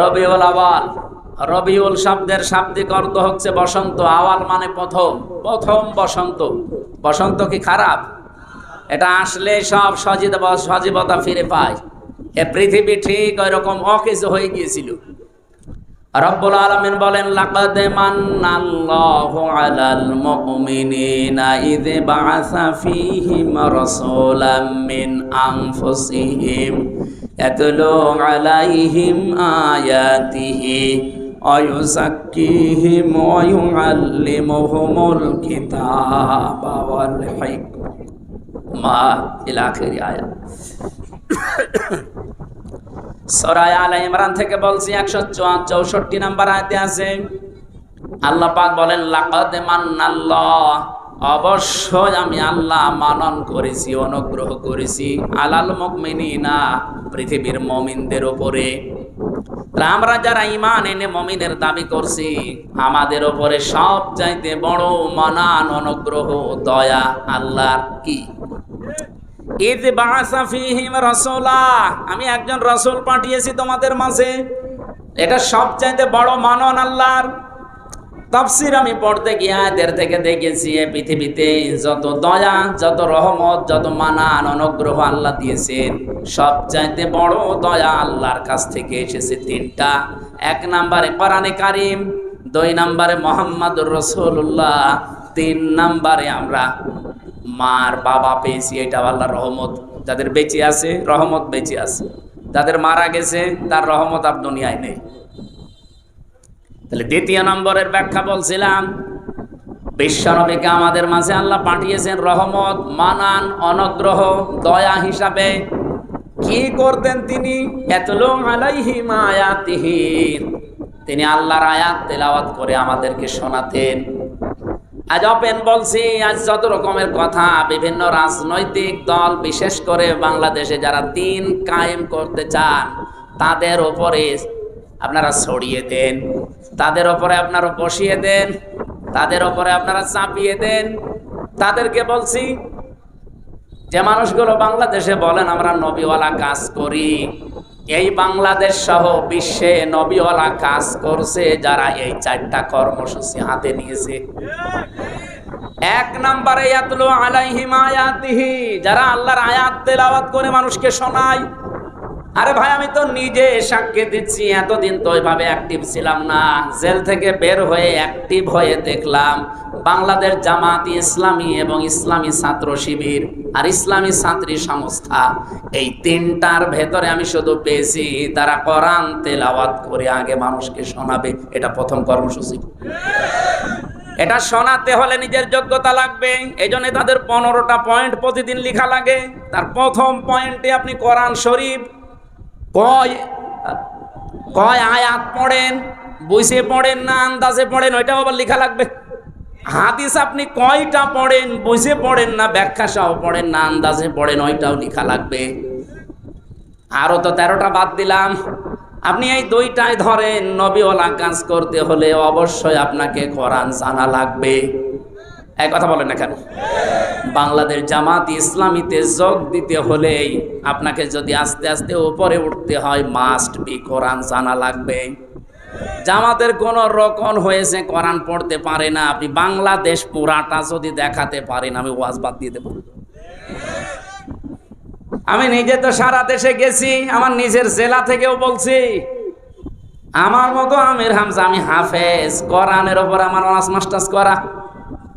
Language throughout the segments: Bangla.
রবিউল আওয়াল, রবিউল শব্দের শাব্দিক অর্থ হচ্ছে বসন্ত, আওয়াল মানে প্রথম প্রথম বসন্ত। বসন্ত কি খারাপ? এটা আসলে সব সজীব সজীবতা ফিরে পায়। এ পৃথিবী ঠিক ওই রকম অকেজ হয়ে গিয়েছিল। রব্বুল আলামিন বলেন লাকাদ মান্নাল্লাহু আলাল মুমিনিনা ইয বাআসা ফীহিম রাসূলাম মিন আনফুসিহিম ইয়াতলু আলাইহিম আয়াতিহি ويزكيهم ويعلمهم الكتاب والحكمة إلى آخر آية সরায় আলা ইমরান থেকে বলছি একশো চৌষট্টি নাম্বার আয়তে আছে। আল্লাহ পাক বলেন, লাকাদ মান্নাল্লাহ। অবশ্যই আমি আল্লাহ মানন করেছি, অনুগ্রহ করেছি আলাল মুমিনিনা, পৃথিবীর মমিনদের উপরে। আমরা যারা ইমান এনে মমিনের দাবি করছি, আমাদের ওপরে সব চাইতে বড় মানান, অনুগ্রহ, দয়া আল্লাহ কি? আমি একজন রাসূল পাঠিয়েছি তোমাদের মাঝে। এটা সবচাইতে বড় মানন আল্লাহর। তাফসির আমি পড়তে গিয়ে এদের থেকে দেখেছি এ পৃথিবীতে যত দয়া, যত রহমত, যত মানান, অনুগ্রহ আল্লাহ দিয়েছেন, সবচাইতে বড় দয়া আল্লাহর কাছ থেকে এসেছে তিনটা। এক নম্বরে কোরআনে কারিম, দুই নম্বরে মোহাম্মদুর রসুল্লাহ তিন নম্বরে আমরা মার বাবা পেয়েছি এটা আল্লাহর রহমত। যাদের বেঁচে আছে, রহমত বেঁচে আছে। যাদের মারা গেছে, তার রহমত আর দুনিয়ায় নেই। তাহলে দ্বিতীয় নম্বরের ব্যাখ্যা বলছিলাম, বিশ্বনবীকে আমাদের মাঝে আল্লাহ পাঠিয়েছেন রহমত, মানান, অনগ্রহ, দয়া হিসাবে। কি করতেন তিনি? তিনি আল্লাহর আয়াত তেলাওয়াত করে আমাদেরকে শোনাতেন। আজ অপেন বলছি, আজ যত রকমের কথা, বিভিন্ন রাজনৈতিক দল, বিশেষ করে বাংলাদেশে যারা দিন কায়েম করতে চান, তাদের ওপরে আপনারা ছড়িয়ে দেন, তাদের ওপরে আপনারা বসিয়ে দেন, তাদের ওপরে আপনারা চাপিয়ে দেন। তাদেরকে বলছি, যে মানুষগুলো বাংলাদেশে বলেন, আমরা নবীওয়ালা কাজ করি এই বাংলাদেশ সহ বিশ্বে নবীওয়ালা কাজ করছে, যারা এই চারটা কর্মসূচি হাতে নিয়েছে। এক নম্বরে যারা আল্লাহর আয়াত তেলাওয়াত করে মানুষকে শোনায়। আরে ভাই, আমি তো নিজে সাক্ষী দিচ্ছি, এতদিন তো ওইভাবে অ্যাক্টিভ ছিলাম না। জেল থেকে বের হয়ে অ্যাক্টিভ হয়ে দেখলাম বাংলাদেশ জামাত ইসলামী এবং ইসলামী ছাত্র শিবির আর ইসলামী ছাত্রী সংস্থা, এই তিনটার ভেতরে আমি শুধু পেয়েছি তারা কোরআন তেলাওয়াত করে আগে মানুষকে শোনাবে। এটা প্রথম কর্মসূচি। এটা শোনাতে হলে নিজের যোগ্যতা লাগবে এই জন্য তাদের পনেরোটা পয়েন্ট প্রতিদিন লেখা লাগে। তার প্রথম পয়েন্টে আপনি কোরআন শরীফ কয় কয় আয়াত পড়েন বসে পড়েন না, আন্দাজে পড়েন, ওইটাও আবার লেখা লাগবে। হাদিস আপনি কয়টা পড়েন বুঝে পড়েন না ব্যাখ্যা সহ পড়েন না, আন্দাজে পড়েন, ওইটাও লেখা লাগবে। আরও তো তেরোটা বাদ দিলাম। আপনি এই দুইটায় ধরেন, নবীওয়ালা কাজ করতে হলে অবশ্যই আপনাকে কোরআন জানা লাগবে। এক কথা বলেন না কেন? বাংলাদেশ জামাত ইসলামীতে যোগ দিতে হলেই আপনাকে যদি আস্তে আস্তে উপরে উঠতে হয় মাস্ট বি কোরআন জানা লাগবে। জামাতের কোন রকম হয়েছে, কোরআন পড়তে পারে না, আপনি বাংলাদেশ পুরাটা যদি দেখাতে পারেন, আমি ওয়াজ বাদ দিয়ে দেবো। আমি নিজে তো সারা দেশে গেছি, আমার নিজের জেলা থেকেও বলছি, আমার মতো আমির হামজা, আমি হাফেজ, কোরআনের ওপর আমার অনার্স মাস্টার্স করা।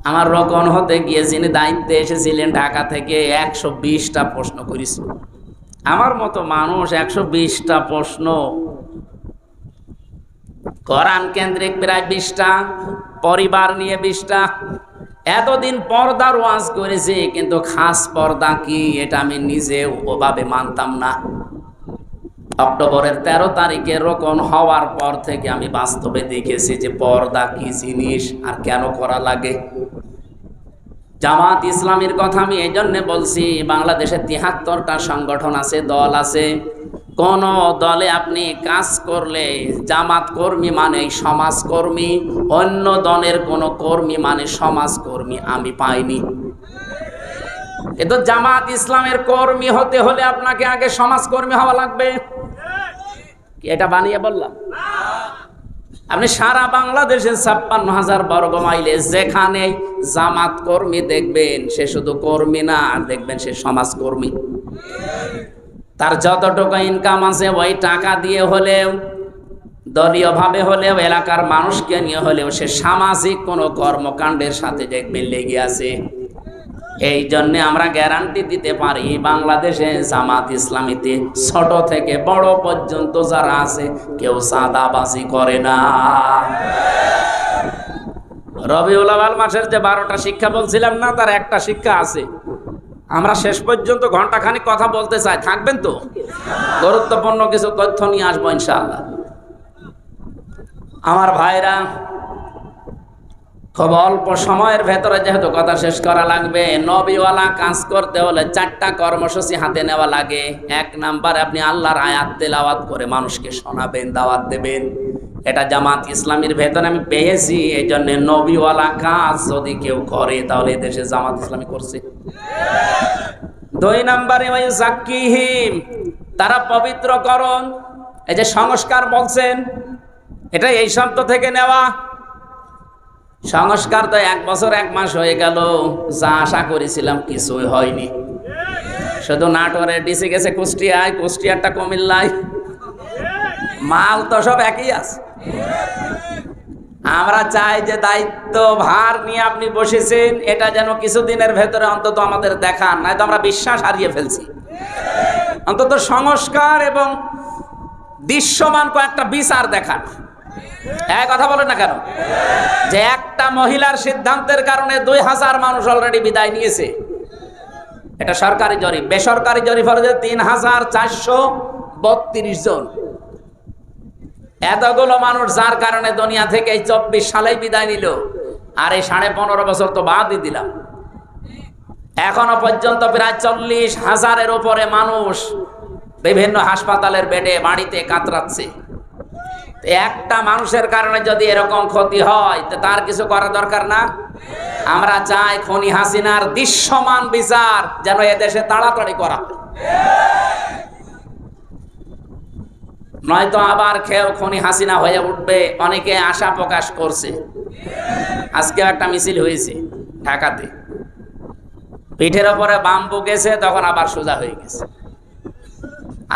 আমার রকন হতে গিয়ে যিনি দায়িত্বে এসেছিলেন ঢাকা থেকে একশো বিশটা প্রশ্ন করিস আমার মতো মানুষ একশো বিশটা প্রশ্ন কোরআন কেন্দ্রিক প্রায় বিশটা, পরিবার নিয়ে বিশটা। এতদিন পর্দার ওয়াজ করেছি, কিন্তু খাস পর্দা কি এটা আমি নিজে ওভাবে মানতাম না। অক্টোবরের তেরো তারিখে রোকন হওয়ার পর থেকে আমি বাস্তবে দেখেছি যে পর্দা কি জিনিস আর কেন করা লাগে। জামাত ইসলামের কথা আমি এই জন্যে বলছি, বাংলাদেশে তিহাত্তরটা সংগঠন আছে, দল আছে। কোন দলে আপনি কাজ করলে জামাত কর্মী মানে সমাজকর্মী অন্য দলের কোন কর্মী মানে সমাজকর্মী আমি পাইনি। কিন্তু জামাত ইসলামের কর্মী হতে হলে আপনাকে আগে সমাজকর্মী হওয়া লাগবে। এটা বানিয়ে বললাম? আপনি সারা বাংলাদেশের ছাপ্পান্ন হাজার বর্গ মাইলে যেখানে জামাত কর্মী দেখবেন, সে শুধু কর্মী না দেখবেন সে সমাজ কর্মী। তার যতটুকু ইনকাম আছে, ওই টাকা দিয়ে হলেও দলীয়ভাবে হলেও, এলাকার মানুষকে নিয়ে হলেও সে সামাজিক কোনো কর্মকাণ্ডের সাথে দেখবেন লেগে আছে। এই জন্য আমরা গ্যারান্টি দিতে পারি, বাংলাদেশে জামাত ইসলামীতে ছোট থেকে বড় পর্যন্ত যারা আছে, কেউ সাদাবাজি করে না। রবিউল আওয়াল মাসের যে বারোটা শিক্ষা বলছিলাম না, তার একটা শিক্ষা আছে। আমরা শেষ পর্যন্ত ঘন্টাখানিক কথা বলতে চাই। থাকবেন তো? গুরুত্বপূর্ণ কিছু তথ্য নিয়ে আসব ইনশাআল্লাহ। আমার ভাইরা, খুব অল্প সময়ের ভেতরে যেহেতু কথা শেষ করা লাগবে, নবীওয়ালা কাজ করতে হলে চারটা কর্মসূচি হাতে নেওয়া লাগে। এক নাম্বার, আপনি আল্লাহর আয়াত তেলাওয়াত করে মানুষকে শোনাবেন, দাওয়াত দেবেন। এটা জামাত ইসলামের ভেতরে আমি পেয়েছি এই জন্য নবীওয়ালা কাজ যদি কেউ করে, তাহলে দেশে জামাত ইসলামী করছে। দুই নাম্বারে ওই জাকিহিম, তারা পবিত্রকরণ, এই যে সংস্কার বলছেন, এটা এই শব্দ থেকে নেওয়া। সংস্কার তো এক বছর, এক মাস হয়ে গেল, যা আশা করেছিলাম কিছুই হয়নি। শুধু নাটোরে ডিসি গেছে কুষ্টিয়ায়, কুষ্টিয়ারটা কুমিল্লায়। মাল তো সব একই আছে। আমরা চাই যে দায়িত্ব ভার নিয়ে আপনি বসেছেন, এটা যেন কিছুদিনের ভেতরে অন্তত আমাদের দেখান নয়তো আমরা বিশ্বাস হারিয়ে ফেলছি। অন্তত সংস্কার এবং দৃশ্যমান কয়েকটা বিচার দেখান। এক কথা বলেন না কেন? যে একটা মহিলার সিদ্ধান্তের কারণে দুই হাজার মানুষ অলরেডি বিদায় নিয়েছে। এটা সরকারি জরিপ। বেসরকারি জরিপ হলো তিন হাজার চারশো বত্রিশ জন। এতগুলো মানুষ যার কারণে দুনিয়া থেকে এই চব্বিশ সালেই বিদায় নিল, আর এই সাড়ে পনেরো বছর তো বাদই দিলাম। এখনও পর্যন্ত প্রায় চল্লিশ হাজারের উপরে মানুষ বিভিন্ন হাসপাতালের বেডে, বাড়িতে কাতরাচ্ছে। একটা মানুষের কারণে যদি এরকম ক্ষতি হয়, তো তার কিছু করা দরকার না? আমরা চাই খনি হাসিনার দৃশ্যমান বিচার যেন এদেশে তাড়াতাড়ি করা নয়তো আবার খেও খনি হাসিনা হয়ে উঠবে, অনেকে আশা প্রকাশ করছে। আজকে একটা মিছিল হয়েছে ঢাকাতে। পিঠের ওপরে বাম্বু গেছে, তখন আবার সোজা হয়ে গেছে।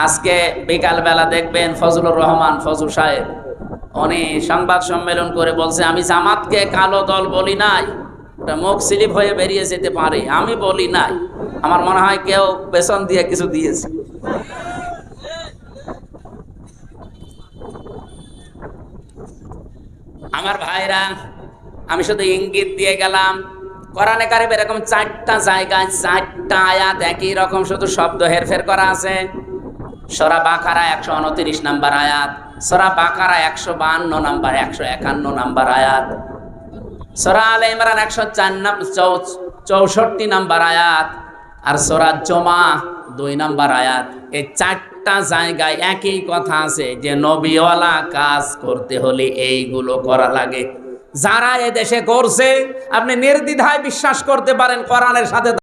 আজকে বিকাল বেলা দেখবেন ফজলুর রহমান ফজল সাহেব, উনি সংবাদ সম্মেলন করে বলছে, আমি জামাতকে কালো দল বলি নাই মুখ স্লিপ হয়ে বেরিয়ে যেতে পারে, আমি বলি নাই। আমার মনে হয় কেউ পেছন দিয়ে কিছু দিয়েছে। আমার ভাইরা, আমি শুধু ইঙ্গিত দিয়ে গেলাম, কোরআনে কারিম এরকম চারটা জায়গায় চারটা আয়াত একই রকম শুধু শব্দ হেরফের করা আছে। সরা বাকারা একশো উনত্রিশ নাম্বার আয়াত, সরা বাকারা একশো বাহান্ন নাম্বার, একশো একান্ন নাম্বার আয়াত, সরা আল ইমরান একশো চার চৌষট্টি নাম্বার আয়াত, আর সরা জমা দুই নাম্বার আয়াত। এই চারটা জায়গায় একই কথা আছে যে নবীওয়ালা কাজ করতে হলে এইগুলো করা লাগে। যারা এদেশে করছে, আপনি নির্দিধায় বিশ্বাস করতে পারেন করানের সাথে